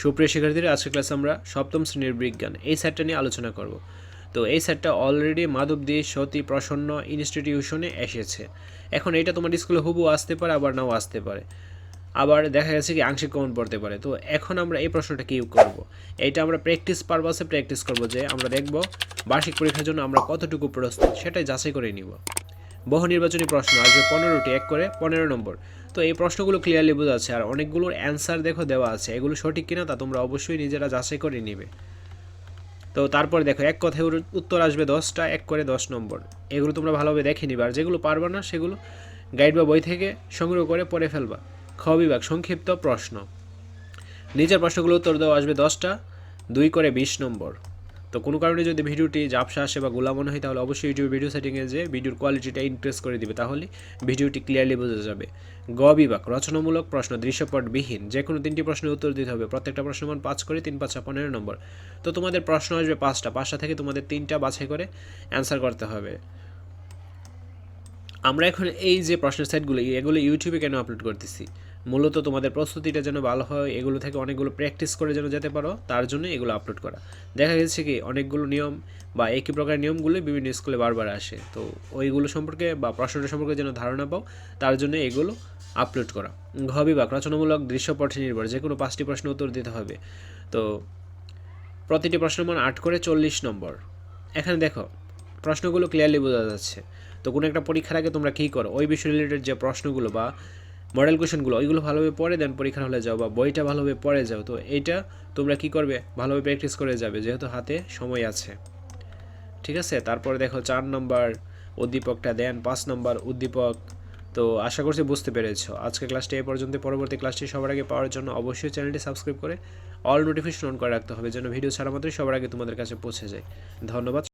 সুপ্রিয় শিক্ষার্থীরা, আজকের ক্লাসে আমরা সপ্তম শ্রেণির বিজ্ঞান এই সেটটা নিয়ে আলোচনা করব। তো এই সেটটা অলরেডি মাধবদী, সতী, প্রসন্ন ইনস্টিটিউশনে এসেছে। এখন এটা তোমার স্কুলে হুবু আসতে পারে, আবার নাও আসতে পারে। আবার দেখা গেছে কি আংশিক কমন পড়তে পারে। তো এখন আমরা এই প্রশ্নটা কি করব? এটা আমরা প্র্যাকটিস পারপাসে প্র্যাকটিস করব যে আমরা দেখব বার্ষিক পরীক্ষার জন্য আমরা কতটুকু প্রস্তুত, সেটাই যাচাই করে নিব। বহু নির্বাচনী প্রশ্ন আসবে পনেরোটি, এক করে পনেরো নম্বর। তো এই প্রশ্নগুলো ক্লিয়ারলি বোঝা যাচ্ছে আর অনেকগুলোর অ্যান্সার দেখো দেওয়া আছে, এগুলো সঠিক কিনা তা তোমরা অবশ্যই নিজেরা যাচাই করে নিবে। তো তারপর দেখো, এক কথায় উত্তর আসবে দশটা, এক করে দশ নম্বর। এগুলো তোমরা ভালোভাবে দেখে নিবে, আর যেগুলো পারবে না, সেগুলো গাইড বা বই থেকে সংগ্রহ করে পড়ে ফেলবা। খ বিভাগ, সংক্ষিপ্ত প্রশ্ন। নিজের প্রশ্নগুলো উত্তর দেওয়া আসবে দশটা, দুই করে বিশ নম্বর। তো কোনো কারণে যদি ভিডিওটি ঝাপসা আসে বা গোলা মনে হয়, তাহলে অবশ্যই ইউটিউব ভিডিও সেটিংয়ে যে ভিডিওর কোয়ালিটিটা ইনক্রিজ করে দিবে, তাহলে ভিডিওটি ক্লিয়ারলি বোঝা যাবে। গ, বিভাগ, রচনামূলক প্রশ্ন, দৃশ্যপটবিহীন যে কোনো তিনটি প্রশ্নের উত্তর দিতে হবে, প্রত্যেকটা প্রশ্ন মান পাঁচ করে তিন পাঁচটা পনেরো নম্বর। তো তোমাদের প্রশ্ন আসবে পাঁচটা পাঁচটা থেকে তোমাদের তিনটা বাছাই করে অ্যান্সার করতে হবে। আমরা এখন এই যে প্রশ্নের সেটগুলো এগুলো ইউটিউবে কেন আপলোড করতেছি? মূলত তোমাদের প্রস্তুতিটা যেন ভালো হয়, এগুলো থেকে অনেকগুলো প্র্যাকটিস করে যেন যেতে পারো, তার জন্য এগুলো আপলোড করা। দেখা গেছে কি, অনেকগুলো নিয়ম বা একই প্রকার নিয়মগুলো বিভিন্ন স্কুলে বারবার আসে। তো ওইগুলো সম্পর্কে বা প্রশ্নটা সম্পর্কে যেন ধারণা পাও, তার জন্য এগুলো আপলোড করা। ঘ বিভাগ রচনামূলক দৃশ্যপটে নির্ভর যে কোনো পাঁচটি প্রশ্ন উত্তর দিতে হবে। তো প্রতিটি প্রশ্ন মান আট করে চল্লিশ নম্বর। এখানে দেখো, প্রশ্নগুলো ক্লিয়ারলি বোঝা যাচ্ছে। তো কোনো একটা পরীক্ষার আগে তোমরা কী করো? ওই বিষয় রিলেটেড যে প্রশ্নগুলো বা মডেল কোশ্চেনগুলো ওইগুলো ভালোভাবে পড়ে দেন পরীক্ষার হলে যাও বা বইটা ভালোভাবে পড়ে যাও। তো এইটা তোমরা কি করবে? ভালোভাবে প্র্যাকটিস করে যাবে, যেহেতু হাতে সময় আছে। ঠিক আছে? তারপরে দেখো চার নম্বর উদ্দীপকটা দেন পাঁচ নম্বর উদ্দীপক। তো আশা করছি বুঝতে পেরেছ। আজকে ক্লাসটি এই পর্যন্ত পরবর্তী ক্লাসটি সবার আগে পাওয়ার জন্য অবশ্যই চ্যানেলটি সাবস্ক্রাইব করে অল নোটিফিকেশন অন করে রাখতে হবে, যেন ভিডিও ছাড়া মাত্রই সবার আগে তোমাদের কাছে পৌঁছে যায়। ধন্যবাদ।